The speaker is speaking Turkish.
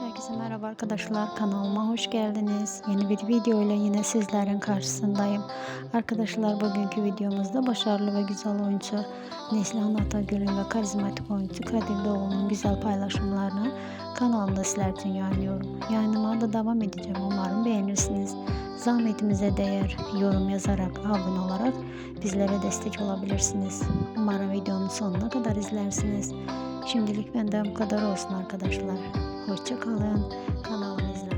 Herkese merhaba arkadaşlar kanalıma hoş geldiniz. Yeni bir video ile yine sizlerin karşısındayım. Arkadaşlar bugünkü videomuzda başarılı ve güzel oyuncu Neslihan Atagül'ün ve karizmatik oyuncu Kadir Doğulu'nun güzel paylaşımlarını kanalımda sizler için yayınlıyorum. Yayınıma da devam edeceğim. Umarım beğenirsiniz. Zahmetimize değer yorum yazarak, abone olarak bizlere destek olabilirsiniz. Umarım videonun sonuna kadar izlersiniz. Şimdilik benden bu kadar olsun arkadaşlar. Hoşça kalın. Kanalımı kalın.